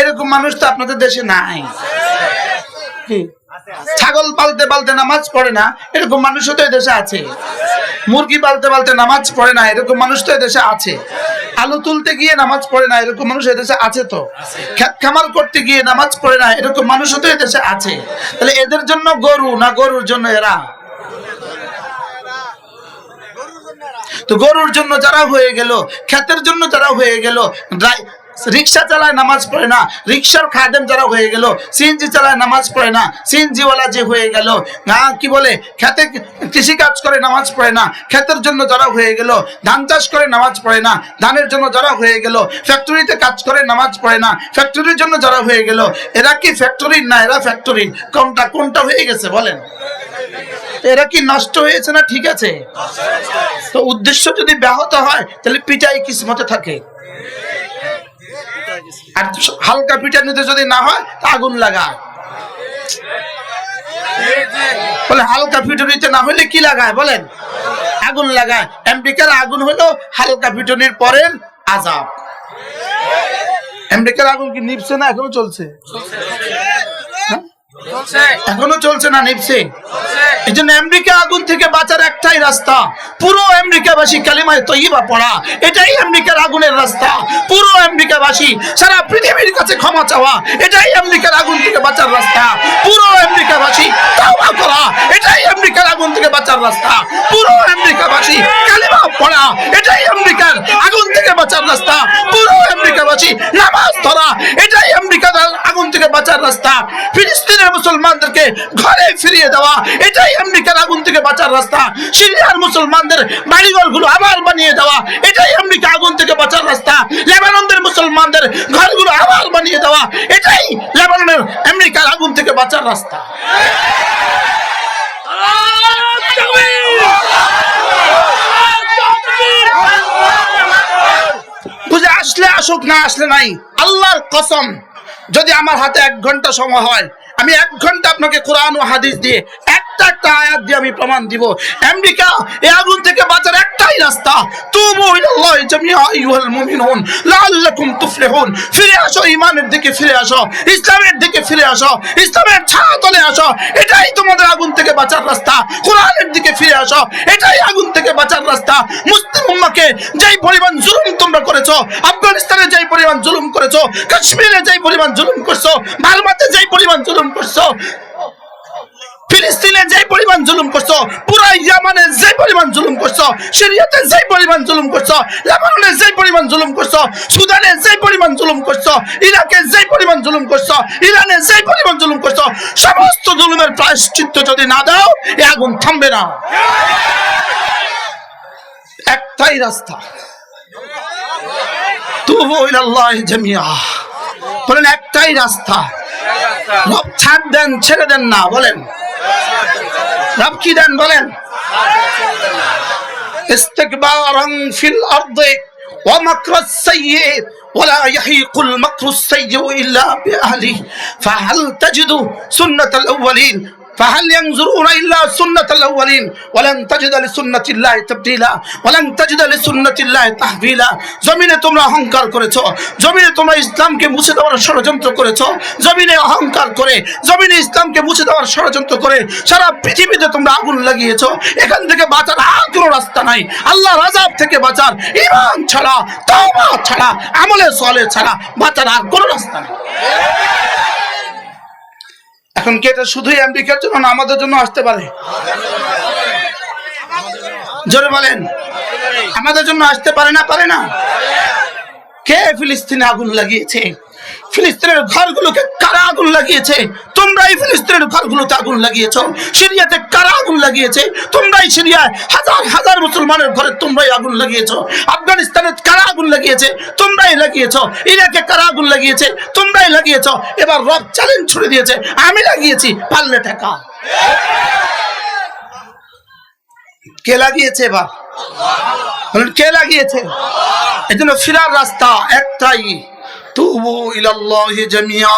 এরকম মানুষ তো আপনাদের দেশে নাই। ছাগল পালতে পালতে নামাজ পড়ে না, এরকম মানুষও তো দেশে আছে। মুরগি পালতে পালতে নামাজ পড়ে না, এরকম মানুষ তো দেশে আছে। আলু তুলতে গিয়ে নামাজ পড়ে না, এরকম মানুষ এদেশে আছে তো। খেত খামার করতে গিয়ে নামাজ পড়ে না, এরকম মানুষও তো এদেশে আছে। তাহলে এদের জন্য গরু না গরুর জন্য এরা? তো গরুর জন্য যারা হয়ে গেল, ক্ষেতের জন্য যারা হয়ে গেল রিক্সা চালায় নামাজ পড়ে না। রিক্সার খাদেম যারা হয়ে গেল, সিএনজি চালায় নামাজ পড়ে না সিএনজি ওয়ালা যে হয়ে গেল। না, কি বলে, খেতে কৃষি কাজ করে নামাজ পড়ে না, ক্ষেতের জন্য যারা হয়ে গেল, ধান চাষ করে নামাজ পড়ে না, ধানের জন্য যারা হয়ে গেল, ফ্যাক্টরিতে কাজ করে নামাজ পড়ে না, ফ্যাক্টরির জন্য যারা হয়ে গেল, এরা কি ফ্যাক্টরির না, এরা ফ্যাক্টরি। কোনটা কোনটা হয়ে গেছে বলেন? এরা কি নষ্ট হয়েছে না ঠিক আছে? তো উদ্দেশ্য যদি ব্যাহত হয়, তাহলে পিটাই কিসমতে থাকে। আর হালকা পিটানিতে যদি না হয়, তা আগুন লাগায়। বলে, হালকা পিটুনিতে না হলে কি লাগায় বলেন? আগুন লাগায়। আমেরিকার আগুন হলো হালকা পিটুনির পরের আজাব। আমেরিকার আগুন কি নিপছে না এখনও চলছে? এখনও চলছে না নিপছে এই জন্য আমেরিকা আগুন থেকে বাঁচার একটাই রাস্তা। পুরো আমেরিকাবাসী কালিমায় তৈবা পড়া। এটাই আমেরিকার আগুনের রাস্তা। পুরো আমেরিকাবাসী সারা পৃথিবীর কাছে ক্ষমা চাওয়া। এটাই আমেরিকার আগুন থেকে বাঁচার রাস্তা। পুরো আমেরিকাবাসী তাওবা করা। এটাই আমেরিকার আগুন থেকে বাঁচার রাস্তা। পুরো আমেরিকাবাসী কালিমা পড়া। এটাই আমেরিকার আগুন থেকে বাঁচার রাস্তা। পুরো আমেরিকাবাসী নামাজ ধরা। এটাই থেকে বাঁচার রাস্তা। ফিলিস্তিনের মুসলমানদেরকে ঘরে ফিরিয়ে দেওয়া, এটাই আমেরিকার আগুন থেকে বাঁচার রাস্তা। সিরিয়ার মুসলমানদের বাড়িঘরগুলো আবার বানিয়ে দেওয়া, এটাই আমেরিকা আগুন থেকে বাঁচার রাস্তা। লেবাননের মুসলমানদের ঘরগুলো আবার বানিয়ে দেওয়া, এটাই লেবাননের আমেরিকার আগুন থেকে বাঁচার রাস্তা। বুঝে আসলে আসুক না আসলে নাই, আল্লাহর কসম। যদি আমার হাতে এক ঘণ্টা সময় হয়, আমি এক ঘণ্টা আপনাকে কোরআন ও হাদিস দিয়ে একটা একটা আয়াত দিয়ে আমি প্রমাণ দিব। আমেরিকা, এই আগুন থেকে বাঁচার একটাই রাস্তা। তুবু ইলাল্লাহি জামিআ আইয়ুহাল মুমিনুন, লাআল্লাকুম তুফলিহুন। ফিরে আসো ইমানের দিকে ফিরে আসো, ইসলামের দিকে ফিরে আসো, ইসলামের ছায়া আসো। এটাই তোমাদের আগুন থেকে বাঁচার রাস্তা। কোরআনের দিকে ফিরে আসো, এটাই আগুন থেকে বাঁচার রাস্তা। মুসলিম উম্মাকে যেই পরিমাণ জুলুম তোমরা করেছ, আফগানিস্তানে যেই পরিমাণ জুলুম করেছ, কাশ্মীরে যেই পরিমাণ জুলুম করছ, বার্মাতে যেই পরিমাণ জুলুম করছ ফিলিস্তিনে যে পরিমাণ জুলুম করছ, পুরা ইয়ামানে যে পরিমাণ জুলুম করছ সিরিয়াতে যে পরিমাণ জুলুম করছ, লেবাননে যে পরিমাণ জুলুম করছ, সুদানে যে পরিমাণ জুলুম করছ, ইরাকে যে পরিমাণ জুলুম করছ, ইরানে যে পরিমাণ জুলুম করছ, সমস্ত জুলুমের প্রায়শ্চিত্ত যদি না দাও, এ আগুন থামবে না। একটাই রাস্তা। তুবু ইলাল্লাহি জামিআ। বলেন একটাই রাস্তা। ছাড় দেন, ছেড়ে দেন না, বলেন। রব কি দেন বলেন استكبارا في الأرض ومكر السيء ولا يحيق المكر السيء إلا بأهله فهل تجد سنة الأولين فهل ينظرون إلا سنة الأولين ولن تجد لسنة الله تبديلا ولن تجد لسنة الله تحويلا জমিনে তোমরা অহংকার করেছো জমিনে তোমরা ইসলামকে মুছে দেওয়ার ষড়যন্ত্র করেছো জমিনে অহংকার করে জমিনে ইসলামকে মুছে দেওয়ার ষড়যন্ত্র করে সারা পৃথিবীতে তোমরা আগুন লাগিয়েছো এখান থেকে বাঁচার আর কোনো রাস্তা নাই আল্লাহ রাজাব থেকে বাঁচার ইমান ছাড়া তওবা ছাড়া আমলে সলে ছাড়া বাঁচার আর কোনো রাস্তা নেই এখন কি এটা শুধুই আমেরিকার জন্য না, আমাদের জন্য আসতে পারে। জোরে বলেন। আমাদের জন্য আসতে পারে না পারে না? কে ফিলিস্তিনে আগুন লাগিয়েছে? ফিলিস্তিনের ঘরগুলোকে কারা আগুন লাগিয়েছে? তোমরাই ফিলিস্তিনের ঘরগুলোতে আগুন লাগিয়েছো। সিরিয়াতে কারা আগুন লাগিয়েছে? তোমরাই সিরিয়ায় হাজার হাজার মুসলমানের ঘরে তোমরাই আগুন লাগিয়েছো। আফগানিস্তানে কারা আগুন লাগিয়েছে? তোমরাই লাগিয়েছো। ইরাকে কারা আগুন লাগিয়েছে? তোমরাই লাগিয়েছো। এবার রব চ্যালেঞ্জ ছুড়ে দিয়েছে। আমি লাগিয়েছি, পারলে টাকা কে লাগিয়েছে এবার? বলেন, কে লাগিয়েছে? এই জন্য ফিরার রাস্তা একটাই। তুবু ইলাল্লাহি জামিয়া।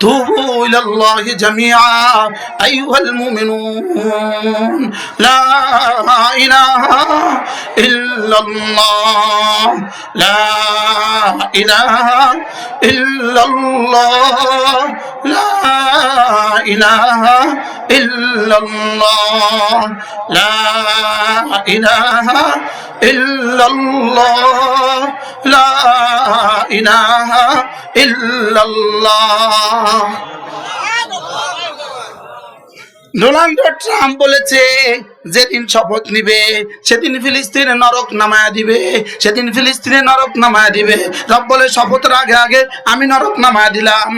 توبوا إلى الله جميعا أيها المؤمنون لا إله إلا الله لا إله إلا الله لا إله إلا الله لا إله ডোনাল্ড ট্রাম্প বলেছে, যেদিন শপথ নিবে, সেদিন ফিলিস্তিনে নরক নামায়া দিবে, সেদিন ফিলিস্তিনে নরক নামায়া দিবে। রব বলে, শপথের আগে আগে আমি নরক নামায়া দিলাম।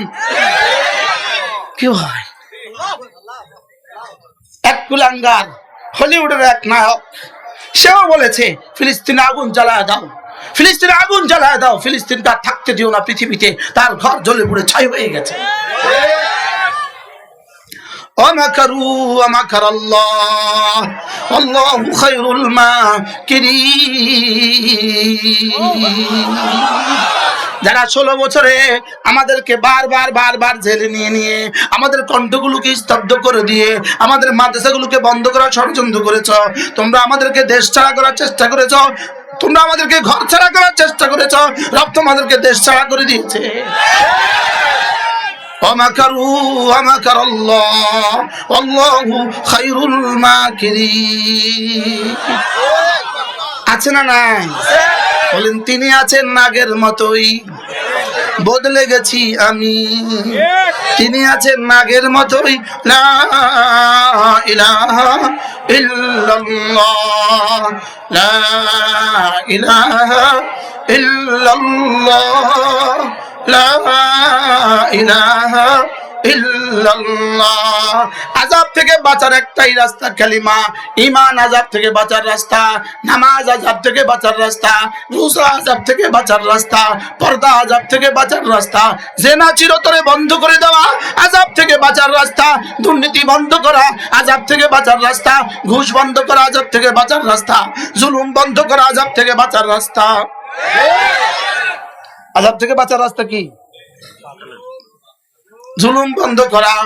কি হয়? এক কুলাঙ্গার, হলিউডের এক নায়ক সেও বলেছে, ফিলিস্তিন আগুন জ্বালায় দাও। ফিলিস্তিন আগুন জ্বালায় দাও। ফিলিস্তিন তার থাকতে দিও না পৃথিবীতে। তার ঘর জ্বলে পড়ে ছাই হয়ে গেছে। অমাকারু অমাকার আল্লাহ আল্লাহ খায়রুল মা যারা ষোলো বছরে আমাদেরকে বারবার বারবার জেলে নিয়ে নিয়ে আমাদের কণ্ঠগুলোকে স্তব্ধ করে দিয়ে আমাদের মাদ্রাসাগুলোকে বন্ধ করার ষড়যন্ত্র করেছ, তোমরা আমাদেরকে দেশ ছাড়া করার চেষ্টা করেছ, তোমরা আমাদেরকে ঘর ছাড়া করার চেষ্টা করেছ রব তোমাদেরকে দেশ ছাড়া করে দিয়েছে। আছে না নাই? বলেন, তিনি আছেন নাগের মতোই। বদলে গেছি আমি। তিনি আছেন নাগের মতোই। লা ইলাহা ইল্লাল্লাহ। লা ইলাহা ইল্লাল্লাহ। লা ইলাহা ইল্লাল্লাহ থেকে বাঁচার একটাই রাস্তা কালিমা ঈমান আযাব থেকে বাঁচার রাস্তা নামাজ আযাব থেকে বাঁচার রাস্তা রোজা আযাব থেকে বাঁচার রাস্তা পর্দা আযাব থেকে বাঁচার রাস্তা জেনা চিরতরে বন্ধ করে দেওয়া আযাব থেকে বাঁচার রাস্তা দুর্নীতি বন্ধ করা আযাব থেকে বাঁচার রাস্তা ঘুষ বন্ধ করা আযাব থেকে বাঁচার রাস্তা জুলুম বন্ধ করা আযাব থেকে বাঁচার রাস্তা আযাব থেকে বাঁচার রাস্তা কি জুলুম বন্ধ করা।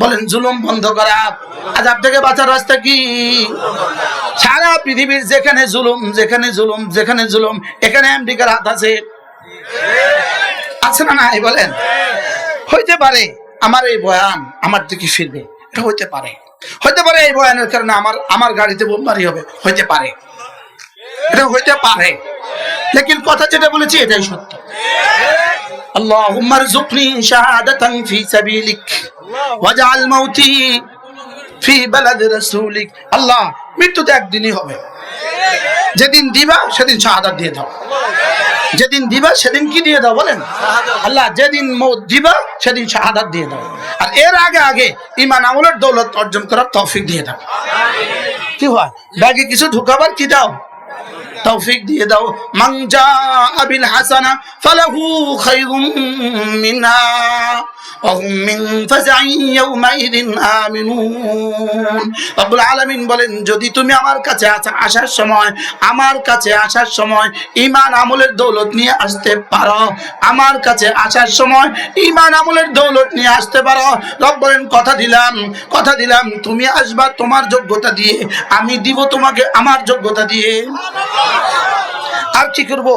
বলেন, জুলুম বন্ধ করা। আজাব থেকে বাঁচার রাস্তা কি? সারা পৃথিবীর যেখানে জুলুম যেখানে জুলুম যেখানে জুলুম, এখানে আমেরিকার হাত আছে। আছে না নাই, বলেন? হইতে পারে আমার এই বয়ান আমার দিকে ফিরবে। এটা হইতে পারে। হইতে পারে এই বয়ানের কারণে আমার আমার গাড়িতে বোমবারি হবে। হইতে পারে। এটা হইতে পারে। লেকিন কথা যেটা বলেছি এটাই সত্য। اللهم ارزقني شهادة في سبيلك واجعل موتي في بلد رسولك আল্লাহ মৃত্যু তো একদিনই হবে যেদিন দিবা সেদিন শাহাদাত দিয়ে দাও যেদিন দিবা সেদিন কি দিয়ে দাও বলেন আল্লাহ যেদিন মৌত দিবা সেদিন শাহাদাত দিয়ে দাও আর এর আগে আগে ইমান আমলের দৌলত অর্জন করার তৌফিক দিয়ে দাও কি হয় ব্যাগে কিছু ঢুকাবার কি দাও তৌফিক দিয়ে দাও। মান জা বিল হাসানা ফালাহু খায়রুম মিনহা ওয়া হুম মিন ফাজাইন ইয়াউমাইদিন আমিনুন। রব্বুল আলামিন বলেন, যদি তুমি আমার কাছে আসা- আসার সময়, আমার কাছে আসার সময় ঈমান আমলের দৌলত নিয়ে আসতে পারো। আমার কাছে আসার সময় ঈমান আমলের দৌলত নিয়ে আসতে পারো। রব বলেন, কথা দিলাম কথা দিলাম। তুমি আসবা তোমার যোগ্যতা দিয়ে, আমি দিব তোমাকে আমার যোগ্যতা দিয়ে। আর কি করব?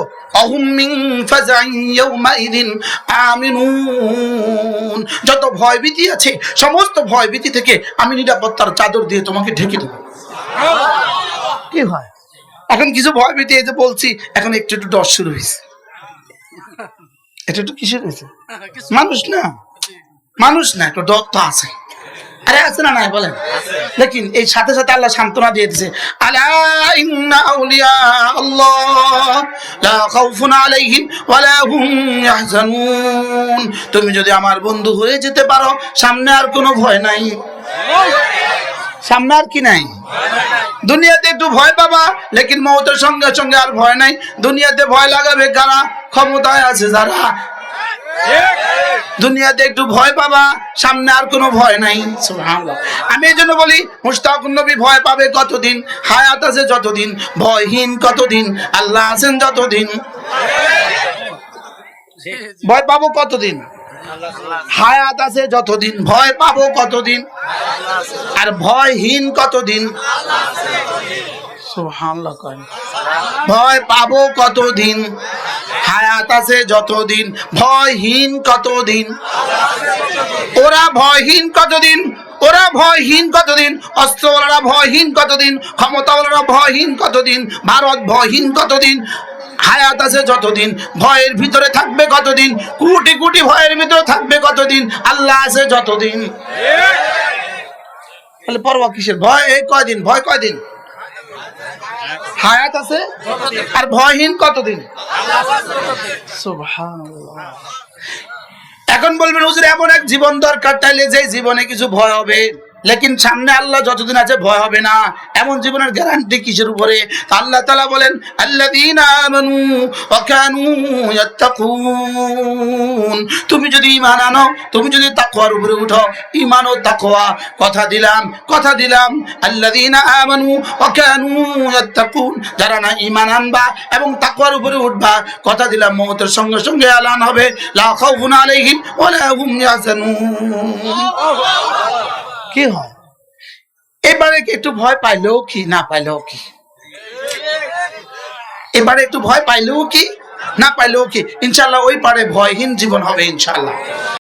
যত ভয়ভীতি আছে, সমস্ত ভয়ভীতি থেকে আমি নিরাপত্তার চাদর দিয়ে তোমাকে ঢেকে দেবো। কি হয়? এখন কিছু ভয়ভীতি, এই যে বলছি, এখন একটু একটু ডর শুরু হয়েছে। এটা একটু কিসের হয়েছে? মানুষ না। মানুষ না, একটু ডর তো আছে। আরে আছে না নাই, বলেন। লেকিন এই সাথে সাথে আল্লাহ সান্ত্বনা দিয়ে দিছে আলা ইন্না আউলিয়া আল্লাহ, লা খাউফুন আলাইহিম ওয়ালা হুম ইয়াহজানুন। তুমি যদি আমার বন্ধু হয়ে যেতে পারো, সামনে আর কোনো ভয় নাই। সামনে আর কি নাই? দুনিয়াতে একটু ভয় পাবা, লেকিন মৌতের সঙ্গে সঙ্গে আর ভয় নাই। দুনিয়াতে ভয় লাগাবে কারা? ক্ষমতায় আছে যারা। দুনিয়াতে একটু ভয় পাবা, সামনে আর কোনো ভয় নাই। আমি এই জন্য বলি মুস্তাক নবী ভয় পাবে কতদিন? হায়াত আছে যতদিন, ভয়হীন কতদিন? আল্লাহ আছেন যতদিন। ভয় পাবো কতদিন? হায়াত আছে যতদিন, ভয় পাবো কতদিন? আর ভয়হীন কতদিন। ভয় পাবো কতদিন? হায়াত আছে যতদিন। ভয়হীন কতদিন? ওরা ভয়হীন কতদিন? ওরা ভয়হীন কতদিন? অস্ত্রওয়ালারা ভয়হীন কতদিন? ক্ষমতাওয়ালারা ভয়হীন কতদিন? ভারত ভয়হীন কতদিন? হায়াত আছে যতদিন? ভয়ের ভিতরে থাকবে কতদিন? কোটি কোটি ভয়ের ভিতরে থাকবে কতদিন? আল্লাহ আছে যতদিন। তাহলে পরোয়া কিসের? ভয়? এই কয়দিন? ভয় কয়দিন? হায়াত আছে আর ভয়হীন কতদিন? এখন বলবেন, হুজুর, এমন এক জীবন দরকার, তাইলে যে জীবনে কিছু ভয় হবে লেকিন সামনে আল্লাহ যতদিন আছে ভয় হবে না। এমন জীবনের গ্যারান্টি কিসের উপরে? আল্লাহ তালা বলেন তুমি যদি ইমান আনো, তুমি যদি তাকওয়ার উপরে উঠো, ঈমান ও তাকওয়া, কথা দিলাম কথা দিলাম। আমানু ইয়াত্তাকুন। যারা না ইমান আনবা এবং তাকওয়ার উপরে উঠবা, কথা দিলাম মওতের সঙ্গে সঙ্গে আলান হবে। লা খাউফুন আলাইহিম ওয়া লা হুম ইয়াহজানুন। কি হয়? এবারে একটু ভয় পাইলেও কি? না পাইলেও কি? এবারে একটু ভয় পাইলেও কি? না পাইলেও কি? ইনশাল্লাহ ওই পারে ভয়হীন জীবন হবে ইনশাল্লাহ